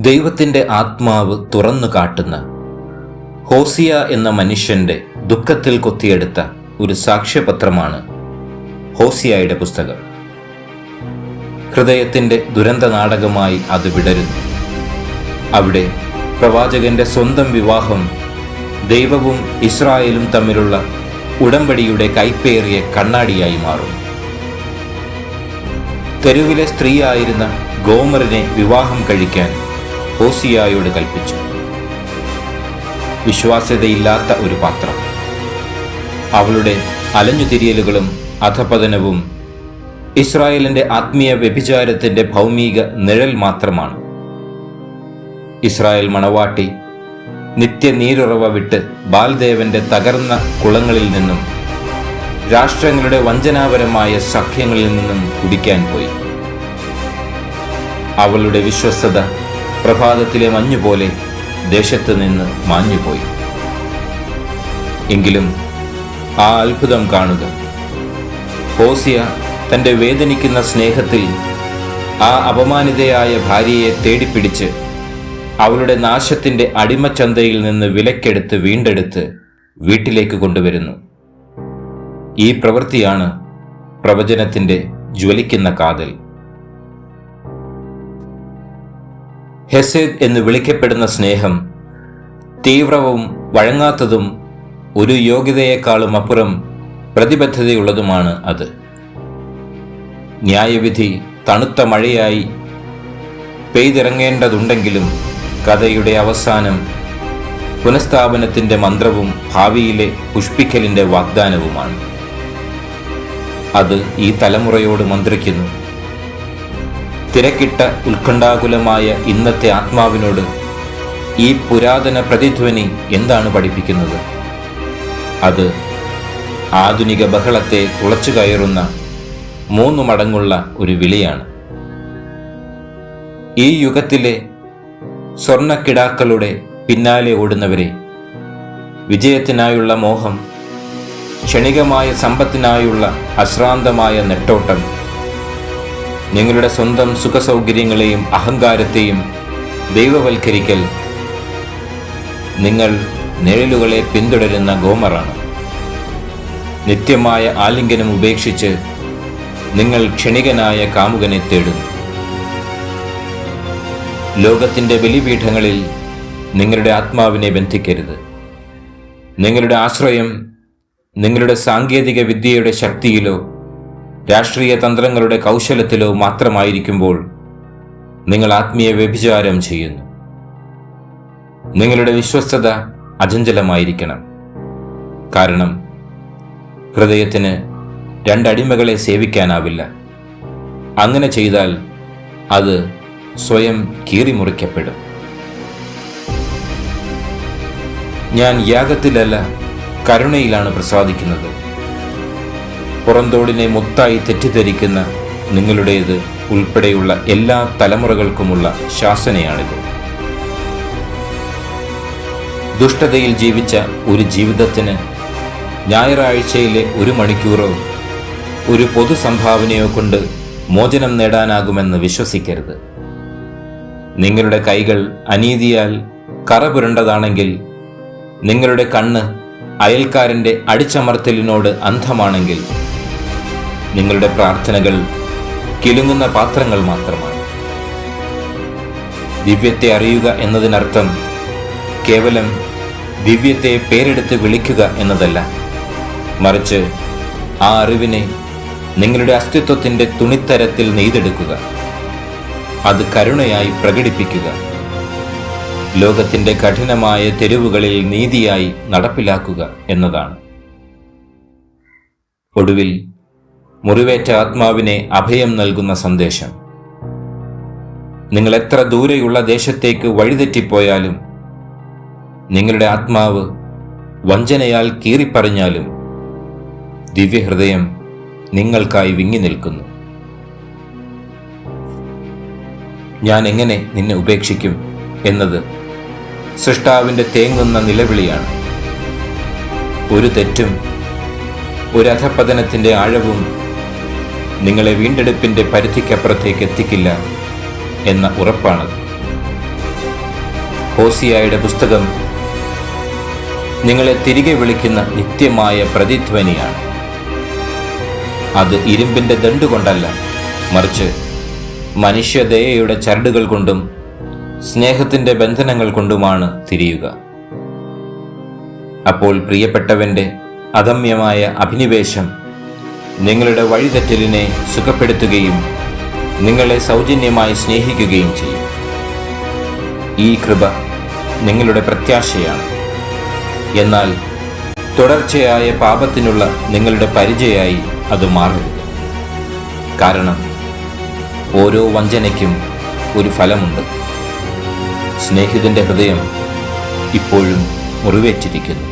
ദൈവത്തിന്റെ ആത്മാവ് തുറന്നു കാട്ടുന്ന. ഹോസിയ എന്ന മനുഷ്യന്റെ ദുഃഖത്തിൽ കൊത്തിയെടുത്ത ഒരു സാക്ഷ്യപത്രമാണ് ഹോസിയയുടെ പുസ്തകം. ഹൃദയത്തിന്റെ ദുരന്ത നാടകമായി അത് വിടരുന്നു. അവിടെ പ്രവാചകന്റെ സ്വന്തം വിവാഹം ദൈവവും ഇസ്രായേലും തമ്മിലുള്ള ഉടമ്പടിയുടെ കൈപ്പേറിയ കണ്ണാടിയായി മാറും. തെരുവിലെ സ്ത്രീയായിരുന്ന ഗോമറിനെ വിവാഹം കഴിക്കാൻ ഹോസിയായോട് കൽപ്പിച്ചു. വിശ്വാസ്യതയില്ലാത്ത ഒരു പാത്രം. അവളുടെ അലഞ്ഞുതിരിയലുകളും അധപതനവും ഇസ്രായേലിന്റെ ആത്മീയ വ്യഭിചാരത്തിന്റെ ഭൗമിക നിഴൽ മാത്രമാണ്. ഇസ്രായേൽ മണവാട്ടി നിത്യനീരുറവ വിട്ട് ബാൽദേവന്റെ തകർന്ന കുളങ്ങളിൽ നിന്നും രാഷ്ട്രങ്ങളുടെ വഞ്ചനാപരമായ സഖ്യങ്ങളിൽ നിന്നും കുടിക്കാൻ പോയി. അവളുടെ വിശ്വസ്തത പ്രഭാതത്തിലെ മഞ്ഞുപോലെ ദേശത്ത് നിന്ന് മാഞ്ഞുപോയി. എങ്കിലും ആ അത്ഭുതം കാണുക. ഹോസിയ തന്റെ വേദനിക്കുന്ന സ്നേഹത്തിൽ ആ അപമാനിതയായ ഭാര്യയെ തേടിപ്പിടിച്ച് അവളുടെ നാശത്തിന്റെ അടിമച്ചന്തയിൽ നിന്ന് വിലക്കെടുത്ത് വീണ്ടെടുത്ത് വീട്ടിലേക്ക് കൊണ്ടുവരുന്നു. ഈ പ്രവൃത്തിയാണ് പ്രവചനത്തിന്റെ ജ്വലിക്കുന്ന കാതൽ. ഹെസേദ് എന്ന് വിളിക്കപ്പെടുന്ന സ്നേഹം തീവ്രവും വഴങ്ങാത്തതും ഒരു യോഗ്യതയെക്കാളും അപ്പുറം പ്രതിബദ്ധതയുള്ളതുമാണ് അത്. ന്യായവിധി തണുത്ത മഴയായി പെയ്തിറങ്ങേണ്ടതുണ്ടെങ്കിലും കഥയുടെ അവസാനം പുനഃസ്ഥാപനത്തിന്റെ മന്ത്രവും ഭാവിയിലെ പുഷ്പിക്കലിന്റെ വാഗ്ദാനവുമാണ്. അത് ഈ തലമുറയോട് മന്ത്രിക്കുന്നു. തിരക്കിട്ട ഉത്കണ്ഠാകുലമായ ഇന്നത്തെ ആത്മാവിനോട് ഈ പുരാതന പ്രതിധ്വനി എന്താണ് പഠിപ്പിക്കുന്നത്? അത് ആധുനിക ബഹളത്തെ തുളച്ചു കയറുന്ന മൂന്ന് മടങ്ങുള്ള ഒരു വിളിയാണ്. ഈ യുഗത്തിലെ സ്വർണക്കിടാക്കളുടെ പിന്നാലെ ഓടുന്നവരെ വിജയത്തിനായുള്ള മോഹം ക്ഷണികമായ സമ്പത്തിനായുള്ള അശ്രാന്തമായ നെട്ടോട്ടം നിങ്ങളുടെ സ്വന്തം സുഖസൗകര്യങ്ങളെയും അഹങ്കാരത്തെയും ദൈവവൽക്കരിക്കൽ നിങ്ങൾ നിഴലുകളെ പിന്തുടരുന്ന ഗോമറാണ്. നിത്യമായ ആലിംഗനം ഉപേക്ഷിച്ച് നിങ്ങൾ ക്ഷണികനായ കാമുകനെ തേടുന്നു. ലോകത്തിന്റെ ബലിപീഠങ്ങളിൽ നിങ്ങളുടെ ആത്മാവിനെ ബന്ധിക്കരുത്. നിങ്ങളുടെ ആശ്രയം നിങ്ങളുടെ സാങ്കേതിക വിദ്യയുടെ ശക്തിയിലോ രാഷ്ട്രീയ തന്ത്രങ്ങളുടെ കൗശലത്തിലോ മാത്രമായിരിക്കുമ്പോൾ നിങ്ങൾ ആത്മീയ വ്യഭിചാരം ചെയ്യുന്നു. നിങ്ങളുടെ വിശ്വസ്തത അചഞ്ചലമായിരിക്കണം. കാരണം ഹൃദയത്തിന് രണ്ടടിമകളെ സേവിക്കാനാവില്ല. അങ്ങനെ ചെയ്താൽ അത് സ്വയം കീറിമുറിക്കപ്പെടും. ഞാൻ യാഗത്തിലല്ല കരുണയിലാണ് പ്രസാദിക്കുന്നത്. പുറന്തോടിനെ മുത്തായി തെറ്റിദ്ധരിക്കുന്ന നിങ്ങളുടേത് ഉൾപ്പെടെയുള്ള എല്ലാ തലമുറകൾക്കുമുള്ള ശാസനയാണിത്. ദുഷ്ടതയിൽ ജീവിച്ച ഒരു ജീവിതത്തിന് ഞായറാഴ്ചയിലെ ഒരു മണിക്കൂറോ ഒരു പൊതു സംഭാവനയോ കൊണ്ട് മോചനം നേടാനാകുമെന്ന് വിശ്വസിക്കരുത്. നിങ്ങളുടെ കൈകൾ അനീതിയാൽ കറ പുരണ്ടതാണെങ്കിൽ നിങ്ങളുടെ കണ്ണ് അയൽക്കാരന്റെ അടിച്ചമർത്തലിനോട് അന്ധമാണെങ്കിൽ നിങ്ങളുടെ പ്രാർത്ഥനകൾ കിലുങ്ങുന്ന പാത്രങ്ങൾ മാത്രമാണ്. ദിവ്യത്തെ അറിയുക എന്നതിനർത്ഥം കേവലം ദിവ്യത്തെ പേരെടുത്ത് വിളിക്കുക എന്നതല്ല. മറിച്ച് ആ അറിവിനെ നിങ്ങളുടെ അസ്തിത്വത്തിന്റെ തുണിത്തരത്തിൽ നെയ്തെടുക്കുക. അത് കരുണയായി പ്രകടിപ്പിക്കുക. ലോകത്തിന്റെ കഠിനമായ തെരുവുകളിൽ നീതിയായി നടപ്പിലാക്കുക എന്നതാണ്. ഒടുവിൽ മുറിവേറ്റ ആത്മാവിനെ അഭയം നൽകുന്ന സന്ദേശം. നിങ്ങൾ എത്ര ദൂരെയുള്ള ദേശത്തേക്ക് വഴിതെറ്റിപ്പോയാലും നിങ്ങളുടെ ആത്മാവ് വഞ്ചനയാൽ കീറിപ്പറിഞ്ഞാലും ദിവ്യഹൃദയം നിങ്ങൾക്കായി വിങ്ങി നിൽക്കുന്നു. ഞാൻ എങ്ങനെ നിന്നെ ഉപേക്ഷിക്കും എന്നത് സൃഷ്ടാവിന്റെ തേങ്ങുന്ന നിലവിളിയാണ്. ഒരു തെറ്റും ഒരു ആഴവും നിങ്ങളെ വീണ്ടെടുപ്പിന്റെ പരിധിക്കപ്പുറത്തേക്ക് എത്തിക്കില്ല എന്ന ഉറപ്പാണത്. ഹോസിയായുടെ പുസ്തകം നിങ്ങളെ തിരികെ വിളിക്കുന്ന നിത്യമായ പ്രതിധ്വനിയാണ്. അത് ഇരുമ്പിന്റെ ദണ്ടുകൊണ്ടല്ല മറിച്ച് മനുഷ്യദയയുടെ ചരടുകൾ കൊണ്ടും സ്നേഹത്തിന്റെ ബന്ധനങ്ങൾ കൊണ്ടുമാണ് തിരിയുക. അപ്പോൾ പ്രിയപ്പെട്ടവന്റെ അദമ്യമായ അഭിനിവേശം നിങ്ങളുടെ വഴിതെറ്റലിനെ സുഖപ്പെടുത്തുകയും നിങ്ങളെ സൗജന്യമായി സ്നേഹിക്കുകയും ചെയ്യും. ഈ കൃപ നിങ്ങളുടെ പ്രത്യാശയാണ്. എന്നാൽ തുടർച്ചയായ പാപത്തിനുള്ള നിങ്ങളുടെ പരിചയായി അത് മാറരുത്. കാരണം ഓരോ വഞ്ചനയ്ക്കും ഒരു ഫലമുണ്ട്. സ്നേഹിതന്റെ ഹൃദയം ഇപ്പോഴും മുറിവേറ്റിരിക്കുന്നു.